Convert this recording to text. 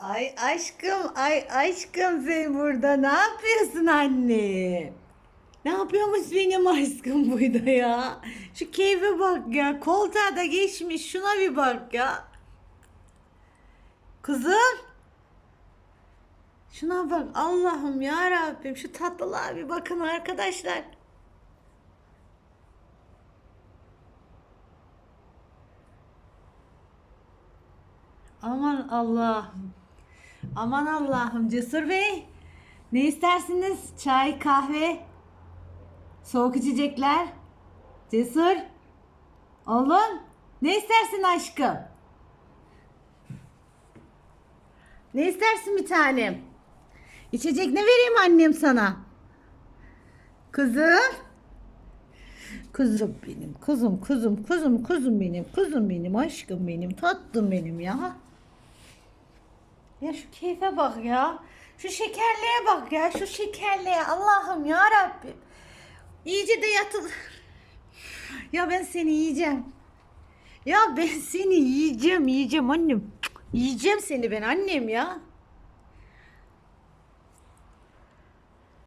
Ay aşkım, ay aşkım sen burada ne yapıyorsun anne? Ne yapıyormuş benim aşkım burada ya? Şu keyfe bak ya. Koltuğa da geçmiş. Şuna bir bak ya. Kızım. Şuna bak. Allah'ım ya Rabbim. Şu tatlılığa bir bakın arkadaşlar. Aman Allah'ım. Aman Allah'ım Cesur Bey. Ne istersiniz? Çay, kahve, soğuk içecekler. Cesur. Oğlum. Ne istersin aşkım? Ne istersin bir tanem? İçecek ne vereyim annem sana? Kızım. Kızım benim, kuzum, kuzum, kuzum, kuzum benim, kuzum benim, aşkım benim, tatlım benim ya. Ya şu keyfe bak ya. Şu şekerliğe bak ya. Şu şekerliğe. Allah'ım ya Rabbim. İyice de yatıl. Ya ben seni yiyeceğim. Ya ben seni yiyeceğim, yiyeceğim annem. Yiyeceğim seni ben annem ya.